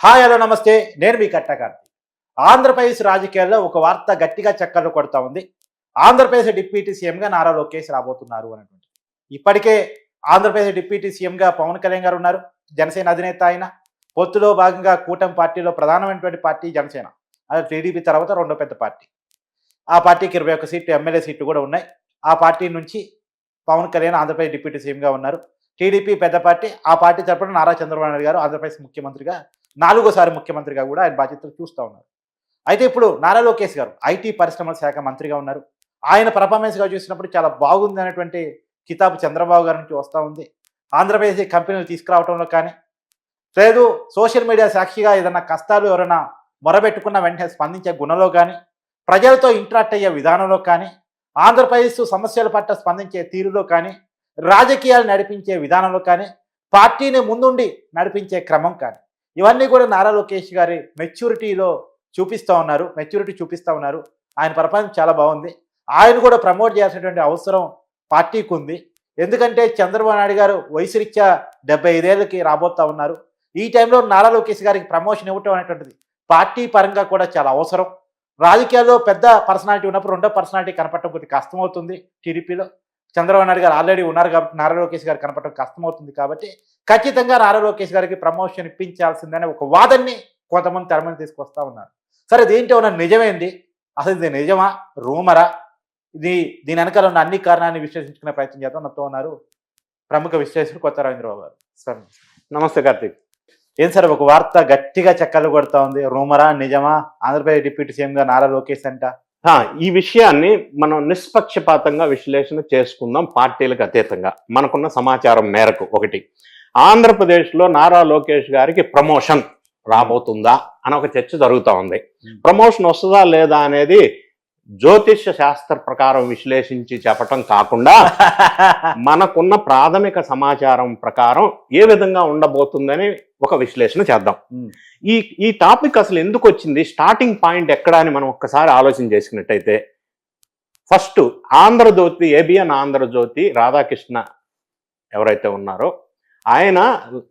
Hi hello నమస్తే. నేను మీ కట్టకార్తి ఆంధ్రప్రదేశ్ రాజకీయాల్లో ఒక వార్త గట్టిగా చక్కర్లు కొడతా ఉంది. ఆంధ్రప్రదేశ్ డిప్యూటీ సీఎంగా నారా లోకేష్ రాబోతున్నారు అనేటువంటి ఇప్పటికే ఆంధ్రప్రదేశ్ డిప్యూటీ సీఎంగా పవన్ కళ్యాణ్ గారు ఉన్నారు. జనసేన అధినేత ఆయన. పొత్తులో భాగంగా కూటమి పార్టీలో ప్రధానమైనటువంటి పార్టీ జనసేన. అదే టీడీపీ తర్వాత రెండో పెద్ద పార్టీ. ఆ పార్టీకి ఇరవై ఒక్క సీట్లు ఎమ్మెల్యే సీట్లు కూడా ఉన్నాయి. ఆ పార్టీ నుంచి పవన్ కళ్యాణ్ ఆంధ్రప్రదేశ్ డిప్యూటీ సీఎంగా ఉన్నారు. టీడీపీ పెద్ద పార్టీ. ఆ పార్టీ తరపున నారా చంద్రబాబు నాయుడు గారు ఆంధ్రప్రదేశ్ ముఖ్యమంత్రిగా నాలుగోసారి ముఖ్యమంత్రిగా కూడా ఆయన బాధ్యతలు చూస్తూ ఉన్నారు. అయితే ఇప్పుడు నారా లోకేష్ గారు ఐటీ పరిశ్రమల శాఖ మంత్రిగా ఉన్నారు. ఆయన పర్ఫార్మెన్స్గా చూసినప్పుడు చాలా బాగుంది అనేటువంటి కితాబు చంద్రబాబు గారి నుంచి వస్తూ ఉంది. ఆంధ్రప్రదేశ్ కంపెనీలు తీసుకురావడంలో కానీ లేదు సోషల్ మీడియా సాక్షిగా ఏదైనా కష్టాలు ఎవరైనా మొరబెట్టుకున్న వెంటనే స్పందించే గుణంలో కానీ ప్రజలతో ఇంటరాక్ట్ అయ్యే విధానంలో కానీ ఆంధ్రప్రదేశ్ సమస్యల పట్ల స్పందించే తీరులో కానీ రాజకీయాలు నడిపించే విధానంలో కానీ పార్టీని ముందుండి నడిపించే క్రమం కానీ ఇవన్నీ కూడా నారా లోకేష్ గారి మెచ్యూరిటీలో చూపిస్తూ ఉన్నారు మెచ్యూరిటీ చూపిస్తూ ఉన్నారు. ఆయన పర్ఫార్మెన్స్ చాలా బాగుంది. ఆయన కూడా ప్రమోట్ చేయాల్సినటువంటి అవసరం పార్టీకి ఉంది. ఎందుకంటే చంద్రబాబు నాయుడు గారు వయసు రీత్యా డెబ్బై ఐదేళ్ళకి రాబోతా ఉన్నారు. ఈ టైంలో నారా లోకేష్ గారికి ప్రమోషన్ ఇవ్వటం అనేటువంటిది పార్టీ పరంగా కూడా చాలా అవసరం. రాజకీయాల్లో పెద్ద పర్సనాలిటీ ఉన్నప్పుడు రెండో పర్సనాలిటీ కనపడటం కొద్దిగా కష్టమవుతుంది టీడీపీలో. చంద్రబాబు నాయుడు గారు ఆల్రెడీ ఉన్నారు కాబట్టి నారా లోకేష్ గారు కనపడటం కష్టమవుతుంది కాబట్టి ఖచ్చితంగా నారా లోకేష్ గారికి ప్రమోషన్ ఇప్పించాల్సిందనే ఒక వాదన్ని కొంతమంది తెర తీసుకొస్తా ఉన్నారు. సరే దీంట్లో ఉన్న నిజమేంది? అసలు ఇది నిజమా? రూమరా? ఇది దీని వెనకాల ఉన్న అన్ని కారణాన్ని విశ్లేషించుకునే ప్రయత్నం చేద్దాం నాతో ఉన్నారు ప్రముఖ విశ్లేషకుడు కొత్త రవీంద్రబాబు గారు. సార్ నమస్తే కార్తీక్. ఏం సార్ ఒక వార్త గట్టిగా చక్కర్లు కొడతా ఉంది? రూమరా? నిజమా? ఆంధ్రప్రదేశ్ డిప్యూటీ సీఎంగా నారా లోకేష్ అంట. ఈ విషయాన్ని మనం నిష్పక్షపాతంగా విశ్లేషణ చేసుకుందాం పార్టీలకు అతీతంగా. మనకున్న సమాచారం మేరకు ఒకటి. ఆంధ్రప్రదేశ్లో నారా లోకేష్ గారికి ప్రమోషన్ రాబోతుందా అని ఒక చర్చ జరుగుతూ ఉంది. ప్రమోషన్ వస్తుందా లేదా అనేది జ్యోతిష్య శాస్త్ర ప్రకారం విశ్లేషించి చెప్పటం కాకుండా మనకున్న ప్రాథమిక సమాచారం ప్రకారం ఏ విధంగా ఉండబోతుందని ఒక విశ్లేషణ చేద్దాం. ఈ ఈ టాపిక్ అసలు ఎందుకు వచ్చింది స్టార్టింగ్ పాయింట్ ఎక్కడ అని మనం ఒక్కసారి ఆలోచన చేసుకున్నట్టయితే ఫస్ట్ ఆంధ్రజ్యోతి ఏబిఎన్ ఆంధ్రజ్యోతి రాధాకృష్ణ ఎవరైతే ఉన్నారో ఆయన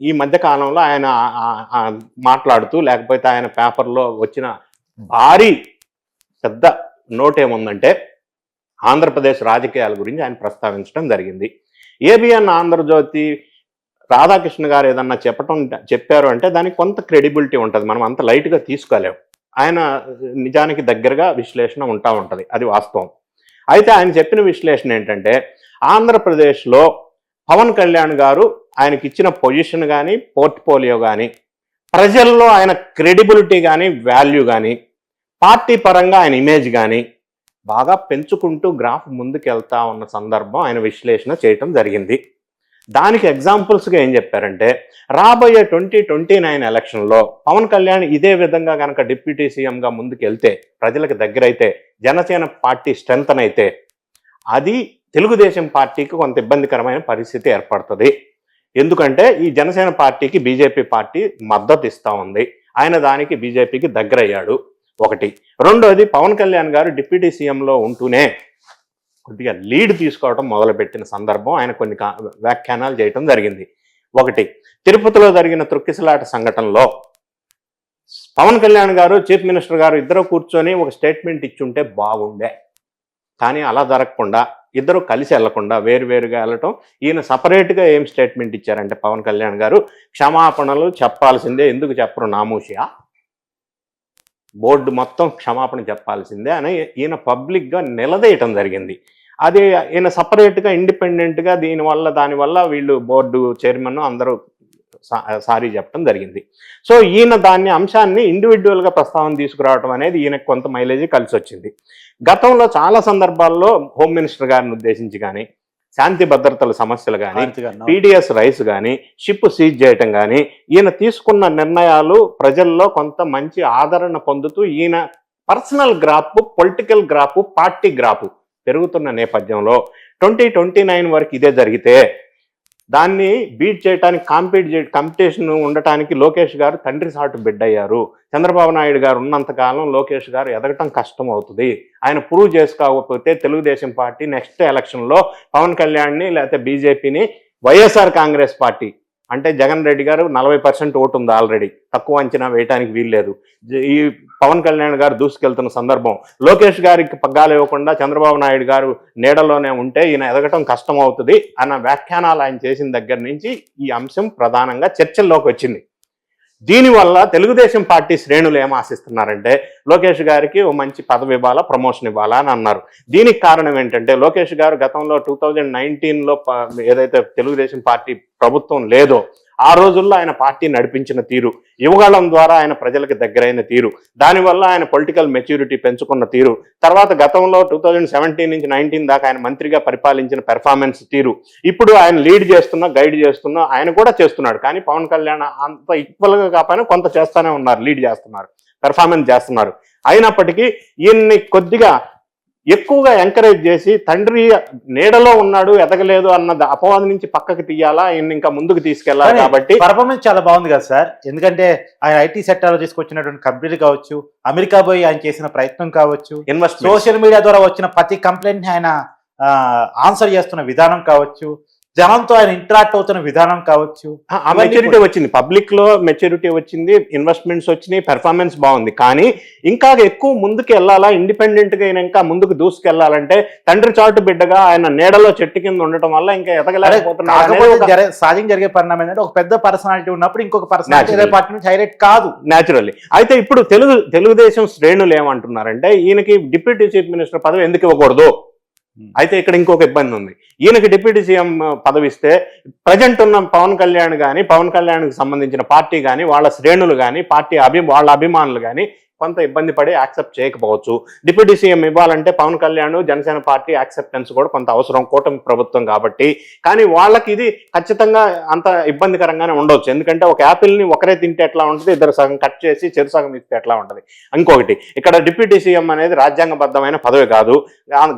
ఈ మధ్య కాలంలో ఆయన మాట్లాడుతూ లేకపోతే ఆయన పేపర్లో వచ్చిన భారీ పెద్ద నోట్ ఏముందంటే ఆంధ్రప్రదేశ్ రాజకీయాల గురించి ఆయన ప్రస్తావించడం జరిగింది. ఏబిఎన్ ఆంధ్రజ్యోతి రాధాకృష్ణ గారు ఏదన్నా చెప్పటం చెప్పారు అంటే దానికి కొంత క్రెడిబిలిటీ ఉంటుంది. మనం అంత లైట్గా తీసుకోలేం. ఆయన నిజానికి దగ్గరగా విశ్లేషణ ఉంటా ఉంటుంది. అది వాస్తవం. అయితే ఆయన చెప్పిన విశ్లేషణ ఏంటంటే ఆంధ్రప్రదేశ్లో పవన్ కళ్యాణ్ గారు ఆయనకి ఇచ్చిన పొజిషన్ కానీ పోర్ట్ఫోలియో కానీ ప్రజల్లో ఆయన క్రెడిబిలిటీ కానీ వాల్యూ కానీ పార్టీ పరంగా ఆయన ఇమేజ్ కానీ బాగా పెంచుకుంటూ గ్రాఫ్ ముందుకెళ్తా ఉన్న సందర్భం ఆయన విశ్లేషణ చేయటం జరిగింది. దానికి ఎగ్జాంపుల్స్గా ఏం చెప్పారంటే రాబోయే ట్వంటీ ట్వంటీ నైన్ ఎలక్షన్లో పవన్ కళ్యాణ్ ఇదే విధంగా కనుక డిప్యూటీ సీఎంగా ముందుకెళ్తే ప్రజలకు దగ్గరైతే జనసేన పార్టీ స్ట్రెంగ్త్ అయితే అది తెలుగుదేశం పార్టీకి కొంత ఇబ్బందికరమైన పరిస్థితి ఏర్పడుతుంది. ఎందుకంటే ఈ జనసేన పార్టీకి బీజేపీ పార్టీ మద్దతు ఇస్తూ ఉంది. ఆయన దానికి బీజేపీకి దగ్గరయ్యాడు. ఒకటి. రెండోది పవన్ కళ్యాణ్ గారు డిప్యూటీ సీఎంలో ఉంటూనే కొద్దిగా లీడ్ తీసుకోవడం మొదలుపెట్టిన సందర్భం ఆయన కొన్ని వ్యాఖ్యానాలు చేయటం జరిగింది. ఒకటి తిరుపతిలో జరిగిన తృక్కిసలాట సంఘటనలో పవన్ కళ్యాణ్ గారు చీఫ్ మినిస్టర్ గారు ఇద్దరు కూర్చొని ఒక స్టేట్మెంట్ ఇచ్చుంటే బాగుండే. కానీ అలా జరగకుండా ఇద్దరు కలిసి వెళ్ళకుండా వేరువేరుగా వెళ్ళటం ఈయన సపరేట్గా ఏం స్టేట్మెంట్ ఇచ్చారంటే పవన్ కళ్యాణ్ గారు క్షమాపణలు చెప్పాల్సిందే ఎందుకు చెప్పరు నామూషియా? బోర్డు మొత్తం క్షమాపణ చెప్పాల్సిందే అని ఈయన పబ్లిక్గా నిలదీయటం జరిగింది. అది ఈయన సపరేట్గా ఇండిపెండెంట్గా దీనివల్ల దానివల్ల వీళ్ళు బోర్డు చైర్మన్ అందరూ సారీ చెప్పడం జరిగింది. సో ఈయన దాన్ని అంశాన్ని ఇండివిజువల్గా ప్రస్తావన తీసుకురావడం అనేది ఈయనకు కొంత మైలేజ్ కలిసి వచ్చింది గతంలో చాలా సందర్భాల్లో హోమ్ మినిస్టర్ గారిని ఉద్దేశించి కానీ శాంతి భద్రతల సమస్యలు కానీ పీడిఎస్ రైస్ కానీ షిప్ సీజ్ చేయటం కానీ ఈయన తీసుకున్న నిర్ణయాలు ప్రజల్లో కొంత మంచి ఆదరణ పొందుతూ ఈయన personal graph political graph party graph పెరుగుతున్న నేపథ్యంలో ట్వంటీ ట్వంటీ నైన్ వరకు ఇదే జరిగితే దాన్ని బీట్ చేయడానికి కాంపీట్ చే కాంపిటీషన్ ఉండటానికి లోకేష్ గారు తండ్రి సాటు బిడ్డ అయ్యారు చంద్రబాబు నాయుడు గారు ఉన్నంతకాలం లోకేష్ గారు ఎదగటం కష్టం అవుతుంది ఆయన ప్రూవ్ చేసుకోకపోతే తెలుగుదేశం పార్టీ నెక్స్ట్ ఎలక్షన్లో పవన్ కళ్యాణ్ని లేకపోతే బీజేపీని వైఎస్ఆర్ కాంగ్రెస్ పార్టీ అంటే జగన్ రెడ్డి గారు నలభై పర్సెంట్ ఓటు ఉంది ఆల్రెడీ తక్కువ అంచనా వేయటానికి వీల్లేదు. ఈ పవన్ కళ్యాణ్ గారు దూసుకెళ్తున్న సందర్భం. లోకేష్ గారికి పగ్గాలు ఇవ్వకుండా చంద్రబాబు నాయుడు గారు నీడలోనే ఉంటే ఈయన ఎదగటం కష్టం అవుతుంది అన్న వ్యాఖ్యానాలు ఆయన చేసిన దగ్గర నుంచి ఈ అంశం ప్రధానంగా చర్చల్లోకి వచ్చింది. దీనివల్ల తెలుగుదేశం పార్టీ శ్రేణులు ఏం ఆశిస్తున్నారంటే లోకేష్ గారికి ఓ మంచి పదవి ఇవ్వాలా ప్రమోషన్ ఇవ్వాలా అని అన్నారు. దీనికి కారణం ఏంటంటే లోకేష్ గారు గతంలో టూ థౌజండ్ నైన్టీన్లో ఏదైతే తెలుగుదేశం పార్టీ ప్రభుత్వం లేదో ఆ రోజుల్లో ఆయన పార్టీ నడిపించిన తీరు యువగాళం ద్వారా ఆయన ప్రజలకు దగ్గరైన తీరు దానివల్ల ఆయన పొలిటికల్ మెచ్యూరిటీ పెంచుకున్న తీరు తర్వాత గతంలో టూ థౌజండ్ సెవెంటీన్ నుంచి నైన్టీన్ దాకా ఆయన మంత్రిగా పరిపాలించిన పెర్ఫార్మెన్స్ తీరు. ఇప్పుడు ఆయన లీడ్ చేస్తున్న గైడ్ చేస్తున్న ఆయన కూడా చేస్తున్నాడు. కానీ పవన్ కళ్యాణ్ అంత ఈక్వల్గా కాకపోయినా కొంత చేస్తూనే ఉన్నారు లీడ్ చేస్తున్నారు పెర్ఫార్మెన్స్ చేస్తున్నారు. అయినప్పటికీ ఈయన్ని కొద్దిగా ఎక్కువగా ఎంకరేజ్ చేసి తండ్రి నీడలో ఉన్నాడు ఎదగలేదు అన్న అపవాదం నుంచి పక్కకి తీయాలా? ఈయన్ని ఇంకా ముందుకు తీసుకెళ్ళాలి కానీ కాబట్టి పర్ఫార్మెన్స్ చాలా బాగుంది కదా సార్. ఎందుకంటే ఆయన ఐటీ సెక్టార్లో తీసుకొచ్చినటువంటి కంపెనీలు కావచ్చు అమెరికా పోయి ఆయన చేసిన ప్రయత్నం కావచ్చు సోషల్ మీడియా ద్వారా వచ్చిన ప్రతి కంప్లైంట్ని ఆయన ఆన్సర్ చేస్తున్న విధానం కావచ్చు జనంతో ఆయన ఇంటరాక్ట్ అవుతున్న విధానం కావచ్చు. ఆ మెచ్యూరిటీ వచ్చింది. పబ్లిక్లో మెచ్యూరిటీ వచ్చింది ఇన్వెస్ట్మెంట్స్ వచ్చినాయి పెర్ఫార్మెన్స్ బాగుంది. కానీ ఇంకా ఎక్కువ ముందుకు వెళ్ళాలా ఇండిపెండెంట్గా ఇంకా ముందుకు దూసుకెళ్ళాలంటే తండ్రి చాటు బిడ్డగా ఆయన నీడలో చెట్టు కింద ఉండటం వల్ల ఇంకా జర- సహజంగా జరిగే పరిణామం ఏంటంటే ఒక పెద్ద పర్సనాలిటీ ఉన్నప్పుడు ఇంకొక పర్సనాలిటీ పార్టీ నుంచి హైలైట్ కాదు. న్యాచురల్లీ అయితే ఇప్పుడు తెలుగు తెలుగుదేశం శ్రేణులు ఏమంటున్నారంటే ఈయనకి డిప్యూటీ చీఫ్ మినిస్టర్ పదవి ఎందుకు ఇవ్వకూడదు. అయితే ఇక్కడ ఇంకొక ఇబ్బంది ఉంది. ఈయనకి డిప్యూటీ సీఎం పదవి ఇస్తే ప్రజెంట్ ఉన్న పవన్ కళ్యాణ్ కానీ పవన్ కళ్యాణ్కి సంబంధించిన పార్టీ కానీ వాళ్ళ శ్రేణులు కానీ పార్టీ అభి వాళ్ళ అభిమానులు కానీ కొంత ఇబ్బంది పడి యాక్సెప్ట్ చేయకపోవచ్చు. డిప్యూటీ సీఎం ఇవ్వాలంటే పవన్ కళ్యాణ్ జనసేన పార్టీ యాక్సెప్టెన్స్ కూడా కొంత అవసరం కూటమి ప్రభుత్వం కాబట్టి. కానీ వాళ్ళకి ఇది ఖచ్చితంగా అంత ఇబ్బందికరంగానే ఉండొచ్చు. ఎందుకంటే ఒక యాపిల్ని ఒకరే తింటే ఎట్లా ఉంటుంది? ఇద్దరు సగం కట్ చేసి చెరు సగం ఇస్తే ఎట్లా ఉంటుంది? ఇంకొకటి ఇక్కడ డిప్యూటీ సీఎం అనేది రాజ్యాంగబద్ధమైన పదవి కాదు.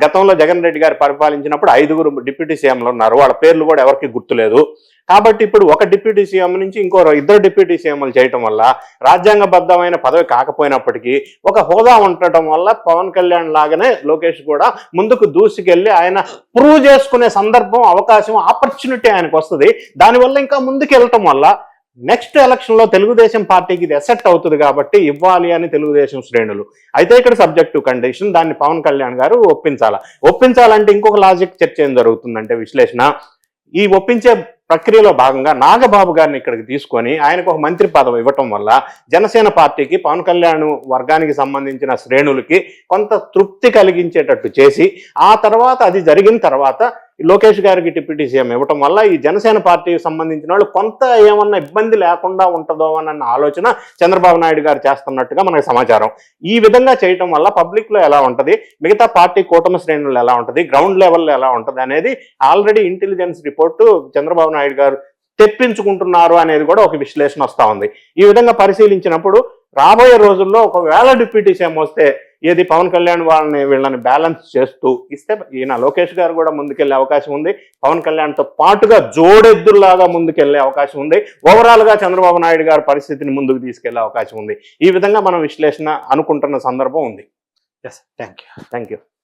గతంలో జగన్ రెడ్డి గారు పరిపాలించినప్పుడు ఐదుగురు డిప్యూటీ సీఎంలు ఉన్నారు. వాళ్ళ పేర్లు కూడా ఎవరికి గుర్తులేదు. కాబట్టి ఇప్పుడు ఒక డిప్యూటీ సీఎం నుంచి ఇంకో ఇద్దరు డిప్యూటీ సీఎంలు చేయటం వల్ల రాజ్యాంగబద్ధమైన పదవి కాకపోయినప్పటికీ ఒక హోదా ఉండటం వల్ల పవన్ కళ్యాణ్ లాగానే లోకేష్ కూడా ముందుకు దూసుకెళ్ళి ఆయన ప్రూవ్ చేసుకునే సందర్భం అవకాశం ఆపర్చునిటీ ఆయనకు వస్తుంది. దానివల్ల ఇంకా ముందుకు వెళ్ళటం వల్ల నెక్స్ట్ ఎలక్షన్లో తెలుగుదేశం పార్టీకి ఇది ఎసెట్ అవుతుంది కాబట్టి ఇవ్వాలి అని తెలుగుదేశం శ్రేణులు. అయితే ఇక్కడ సబ్జెక్టు కండిషన్ దాన్ని పవన్ కళ్యాణ్ గారు ఒప్పించాలా. ఒప్పించాలంటే ఇంకొక లాజిక్ చర్చ ఏం జరుగుతుందంటే విశ్లేషణ. ఈ ఒప్పించే ప్రక్రియలో భాగంగా నాగబాబు గారిని ఇక్కడికి తీసుకొని ఆయనకు ఒక మంత్రి పదవి ఇవ్వటం వల్ల జనసేన పార్టీకి పవన్ కళ్యాణ్ వర్గానికి సంబంధించిన శ్రేణులకి కొంత తృప్తి కలిగించేటట్టు చేసి ఆ తర్వాత అది జరిగిన తర్వాత లోకేష్ గారికి డిప్యూటీ సీఎం ఇవ్వటం వల్ల ఈ జనసేన పార్టీకి సంబంధించిన వాళ్ళు కొంత ఏమన్నా ఇబ్బంది లేకుండా ఉంటుందో అన్న ఆలోచన చంద్రబాబు నాయుడు గారు చేస్తున్నట్టుగా మనకు సమాచారం. ఈ విధంగా చేయటం వల్ల పబ్లిక్లో ఎలా ఉంటుంది? మిగతా పార్టీ కూటమి శ్రేణులు ఎలా ఉంటుంది? గ్రౌండ్ లెవెల్లో ఎలా ఉంటది అనేది already intelligence report Chandrababu Naidu garu తెప్పించుకుంటున్నారు అనేది కూడా ఒక విశ్లేషణ వస్తూ ఉంది. ఈ విధంగా పరిశీలించినప్పుడు రాబోయే రోజుల్లో ఒకవేళ డిప్యూటీ సీఎం వస్తే ఏది పవన్ కళ్యాణ్ వాళ్ళని వీళ్ళని బ్యాలెన్స్ చేస్తూ ఇస్తే ఈయన లోకేష్ గారు కూడా ముందుకెళ్ళే అవకాశం ఉంది. పవన్ కళ్యాణ్తో పాటుగా జోడెద్దుల్లాగా ముందుకెళ్ళే అవకాశం ఉంది. ఓవరాల్గా చంద్రబాబు నాయుడు గారి పరిస్థితిని ముందుకు తీసుకెళ్ళే అవకాశం ఉంది. ఈ విధంగా మనం విశ్లేషణ అనుకుంటున్న సందర్భం ఉంది. Yes thank you thank you